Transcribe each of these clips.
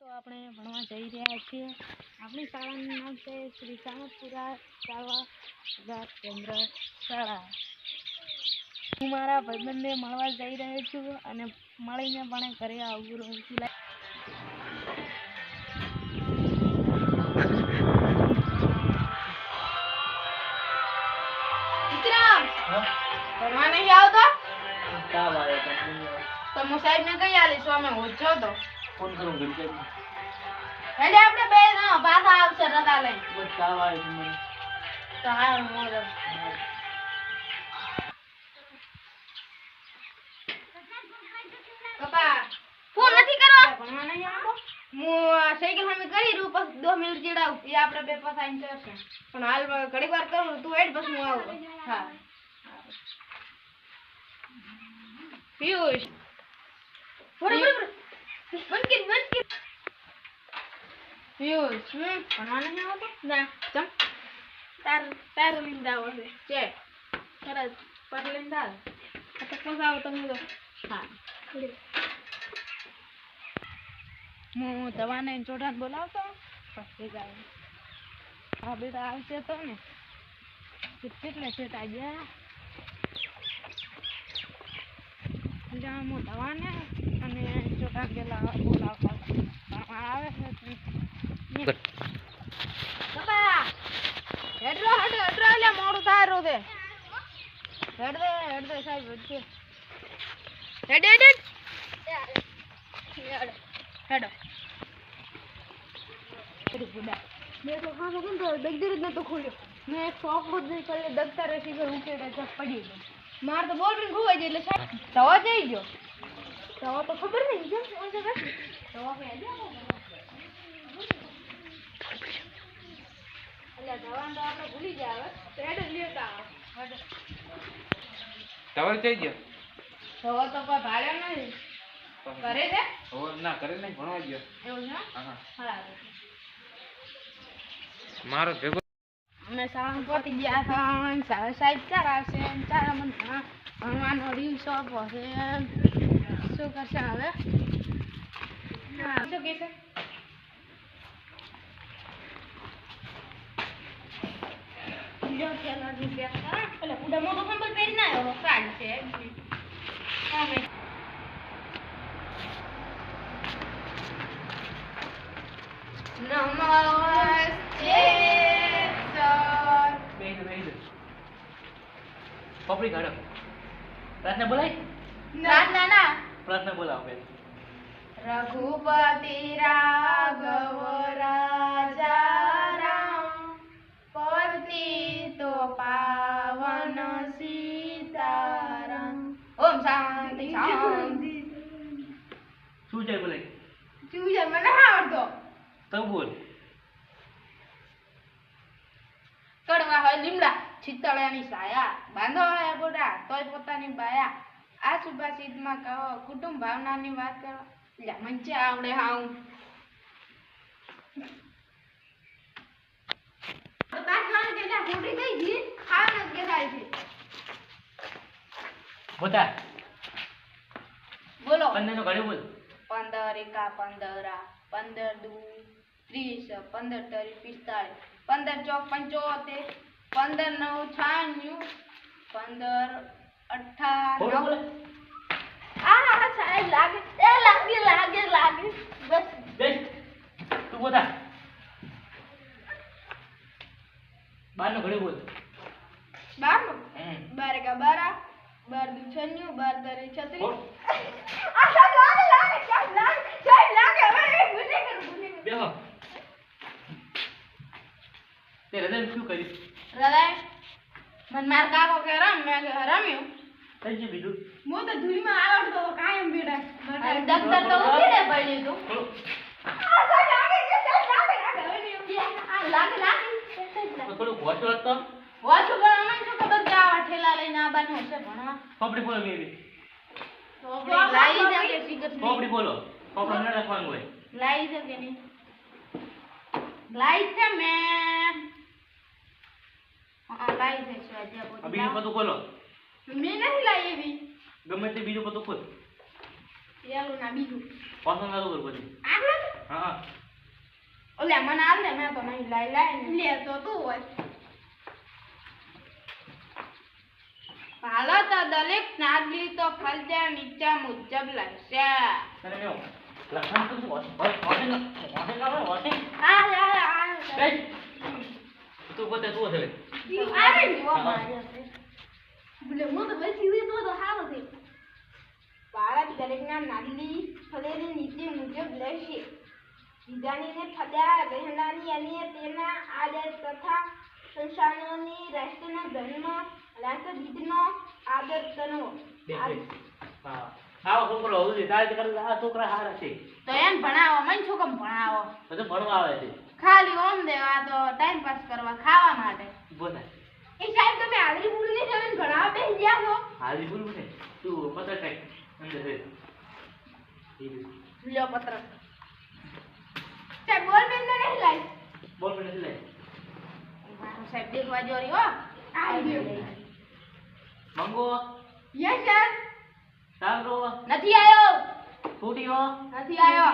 તો આપણે ભણવા જઈ રહ્યા છીએ. આપણી શાળાનું નામ છે શ્રી સામતપુરા શાળા કેન્દ્ર શાળા. હું મારા ભાઈબંધને મળવા જઈ રહ્યો છું અને મળીને પણ ઘરે આવું રહું છું. વિક્રમ! ભણવા નહીં આવતો? તો સાહેબ ને કઈ આલીશું અમે ઓછો તો. ફોન કરું ઘડી એટલે આપણે બે પાછા આવશે રતા લઈ બસ તાવ આવે છે મને. તો હારું મોર પપ્પા ફોન નથી કરો ભણવા નહીં આવતો? હું સાયકલ સામે કરી રહ્યું પછી દો મિનિટ ચડાવું. એ આપણે બે પાછા આવીને પણ હાલ ઘડીક વાર કરું તું એડ પછી હું આવું. હા. પિયુષ. બરોબર બંધ કર બંધ કર પિયુષ હમ ભણવા નહીં આવતો ના ચમ તાર તાર લીંદા આવશે છે સરસ પર લીંદા આ તો કોણ આવો તમે તો હા હું દવાને જોડાણ બોલાવતો પછી જાય હા બેટા આવશે તો ને કેટલે સેટ આવ્યા જ્યાં હું દવાને અને જોડાણ ગેલા બોલાવતા આવે છે હેડરો હેડરો હેડરો એટલે મોડું થાય રો દે હેડ દે હેડ દે સાહેબ હેડ હેડ. હેડ હેડ. હેડો મેં તો ખાસો કેમ તો? દગદરી જ નતો ખોલ્યો. મેં એક શોખ જ નહીં કર્યો દગતા રેસી ઉકેડે પડી ગયો માર તો બોલ પણ ખોવાઈ ગઈ એટલે દવા જઈ ગયો દવા તો ખબર નહીં કેમ ઓન જગા દવા પે એટલે દવા તો આપણે ભૂલી જાય હવે. તો હેડ જ લેતા આવો હેડ. જઈ ગયો તવા તો કોઈ ભાડ્યો નહીં. કરે છે? હવે ના કરે નહીં ભણવા ગયો એવું છે? હા હા. મારો ભેગો અમે શાળામાં પહોંચી ગયા હતા અને સાહેબ સાહેબ ચાર આવશે અને ચાર અમને ભણ- ભણવાનો દિવસો હશે શું કરશે હવે હા શું કહેશે બીજો પેલા રૂપિયા હા, એટલે ઉડા મોટો સંબળ પહેરી ના આવ્યો સાડી છે હા મેં પપડી કાઢો પ્રાર્થના બોલાય ના ના ના પ્રાર્થના બોલાવો બેન રઘુપતિ રાઘવ રાજા રામ પતિતો પાવન સીતારામ ઓમ શાંતિ શાંતિ શું છે બોલે શું છે મને આવડતો તો બોલ કડવા હોય લીમડા ચિત્તળિયાની સાયા. બાંધો હોય ગોડા તોય પોતાની બાયા. આ સુભાષિતમાં કહો કુટુંબ ભાવનાની વાત કરો. એટલે મંચે આવડે હાઉ. પાછળ કે જા ખોટી થઈ ગઈ? ખાવા ન દેખાય છે બધા બોલો. પંદર નો ઘડી બોલ. પંદર એકા પંદરા પંદર દુ ત્રીસ પંદર તરી પિસ્તાળીસ પંદર ચોક પંચોતેર. પંદર નવ છાણ્યું પંદર નવ. આ સાહેબ લાગે એ લાગે લાગે લાગે. બસ. બેસ. તું બોતા બાર નો ઘડી બોલ. બાર નો બાર એકા બારા બાર દુ છન્યું બાર તરી છત્રીસ બોલ. આ સાહેબ લાગે લાગે સાહેબ લાગે. સાહેબ લાગે હવે ગુને કરું ભૂલી કરું બેહો. તે હૃદય શું કર્યું? હૃદય મને માર કાકો કે રમ મેં રમ્યું. છે બીજું? હું તો ધૂળમાં આવડતો તો કાયમ દફતર તો તું. થોડું હતો પણ શું ખબર કે ઠેલા લઈને આવવાનું હશે ભણવા? પોપડી બોલો મેરી લાવી પોપડી બોલો. પોપડી ન હોય. નહીં? લાવી છે મેં હા લાવી સ્વાધ્યાય બીજું બધું મેં નથી લાવી એવી. ગમે તે બીજું બધું ખોલ. યાલો ના બીજું. પસંદ ના કર પછી. આગળ હા ઓલે મને આલ ને મેં તો નહીં લાઈ લાઈ લે તો તું હોય. હાલો તો દરેક નાગલી તો ફલદા નીચા મુજબ લખશે લખાણ તો શું વોશિંગ આવે વોશિંગ આ આ આ તું પોતે હારો છે. ભારત દરેકના નાલી ફલેની નીતિ મુજબ લેશે વિધાનીને ફદ્યા રહેનારી અને તેના આદર તથા સંસારોની રાષ્ટ્રના ધર્મ રાષ્ટ્રગીતનો આદર કરવો આવો છોકરો હોવું જોઈએ તારે છોકરા હારા છે. તો એમ ભણાવો મને છોકરા ભણાવો. બધું ભણવા આવે છે. ખાલી ઓમ દેવા તો ટાઈમ પાસ કરવા ખાવા માટે. બોલા એ સાહેબ તમે હાજરી પૂરી તમે ભણાવવા બેસી ગયા છો. હાજરી પૂરી મને તું પત્ર કઈ? અંદર લ્યો પત્ર. સાહેબ બોલ પેન તો નહીં લાઈ બોલ મને લે મારો સાહેબ દેખવા જોરી હો. આવી ગયો. મંગો? Yes sir. સાંભળો. નથી આયો ફૂટીઓ નથી આવ્યો.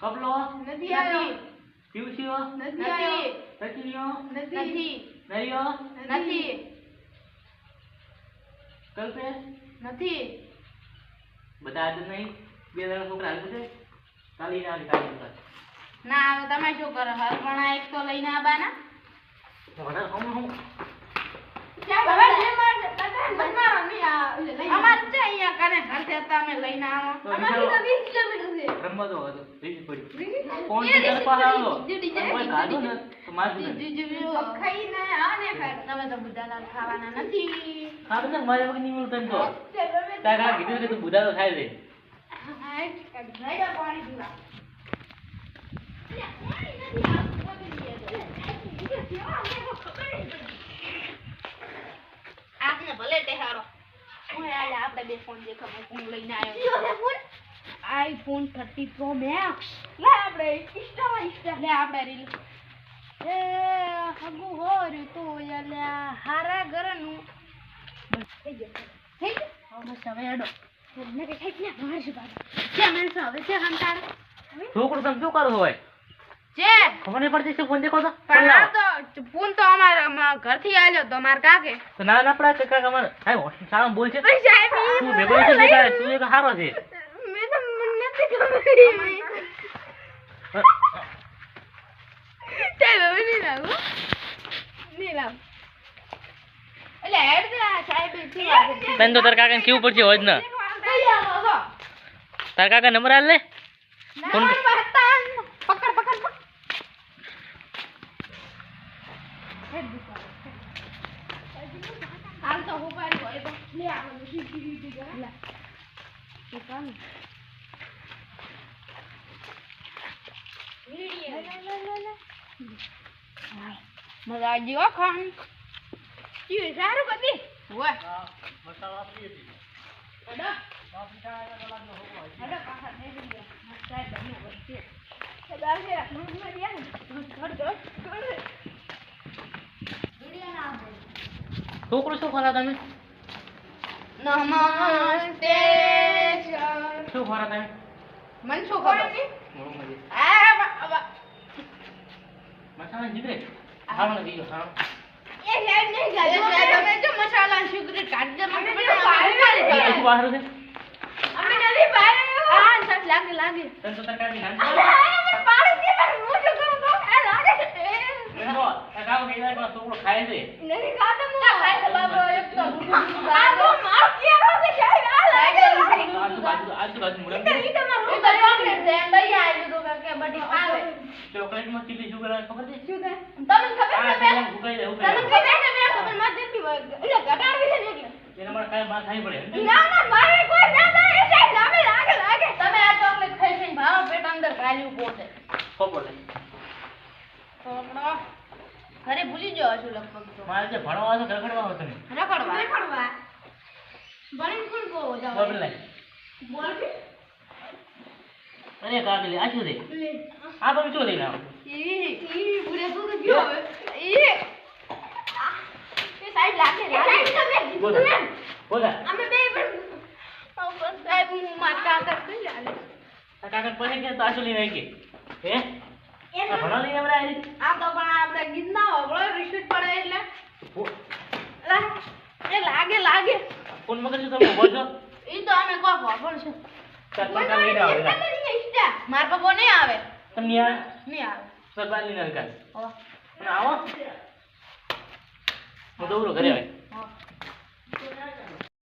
કપલો? નથી આયો પીવસીઓ નથી રચીઓ નથી નરિયો નથી. કલ્પે નથી બધા જ નહીં? બે જણા છોકરા હાજર છે? કાલી ના આવી કાલી ના હવે તમે શું કરો? હરપણા એક તો લઈને આબાના. હું? હમ બુધા તો ખાય પાણી આપને ભલે ટેહારો હું યાર આપણે બે ફોન દેખો હું લઈને આવ્યો આઈફોન 30 પ્રો મેક્સ લે આપણે ઇન્સ્ટા ઇન્સ્ટા લે આપણે રીલ એ હગુ હોર તો યાલ્યા હારા ઘરનું થઈ ગયો થઈ ગયો હવે હવે અડો મને કે થઈ ગયા માર બાબા બાદ કે માણસો હવે છે હંતાર છોકરું તમે શું કરો છો છે ખબર નહીં પડતી શું ફોન દેખો તો પણ આ તો ફોન તો અમારા ઘરથી આવ્યો તો માર કાકે. તો ના ના પડા કાકા અમારે સાહેબ સારા બોલ છે. પણ સાહેબ તું ભેગો છે બેટા તું એક હારો છે. મેં તો મને નથી ખબર. સાહેબ નહીં લાવું નહીં લાવું. એટલે હેડ સાહેબ છે? તને તો તાર કાકાને કેવું પડશે હોય ને. તાર કાકા નંબર આલ લે. ફોન ના, મારી વાત તાન. પકડ પકડ પકડ હાલ તો હું પાડી હોય તો લે આ બધું સીધી સીધી કરે. લે. એ કામ. મજા આવી ગઈ હો ખાવાની. કેવી સારું બધી હોય અડો. અડો, પાછા થઈ ગયા. સાહેબ બને વચ્ચે. એ દાસે મનમાં રહ્યા ને. ઘર ઘર. છોકરું શું ખરા તમે નમસ્તે. શું ખરા તમે? મન શું ખબર? આ મસાલા જીગરે ખાવાનું બીજો ખાવાનું. એ સાહેબ નહીં ગાજો. તમે જો મસાલા સુગરી કાઢ દે. મને બહાર શું બહાર બહાર છે? અમે નથી બહાર આ સર લાગે લાગે. તને તો તરકારી અમે પાડી દે પણ હું શું કરું તો એ લાગે. છોકરો ખાય છે. નથી ખાતો હું ખાય તો બાબા એક તો આ તો માર કેરો કે સાહેબ આ લાગે આજુબાજુ આજુબાજુ મુરમ ઈ તો મારું તો ચોકલેટ છે એમ લઈ આવી તો કે બધી ખાવે. ચોકલેટમાં કેટલી શુગર આવે ખબર છે? શું થાય તમને ખબર છે પેલા? દે તમને ખબર છે મેં ખબરમાં જતી હોય. એટલે ઘટાડવી છે ને એટલે. એના માટે કાંઈ માં ખાવી પડે. ના ના મારે કોઈ ના ના એ સાહેબ લાગે લાગે લાગે. તમે આ ચોકલેટ ખાઈ છે ભાવ પેટ અંદર ગાલ્યું પોતે ખબર છે ચોકડો. ઘરે ભૂલી જાવ છું લગભગ તો. મારે જે ભણવા છે રખડવા હતો ને રખડવા? રખડવા ભણીને કોણ કહો જાવ કે અરે કાકલી આ શું છે? આ. તમે શું લઈને આવો તો તમે બોલ બોલ. આ શું લઈને આવી ગઈ હે આ ભણવા લઈને આપણે આ તો પણ આપણે ગીત ના રિસીટ પડે એટલે. એ લાગે લાગે. ફોન મગજ તમે ઊભો છો? ઈ તો અમે કોક હોભળશું ચાલ પંખા લઈને આવો. માર પપ્પા નહીં આવે તમને આ નહીં આવે લઈને હરકાર હો. આવો હું દોરો ઘરે આવે.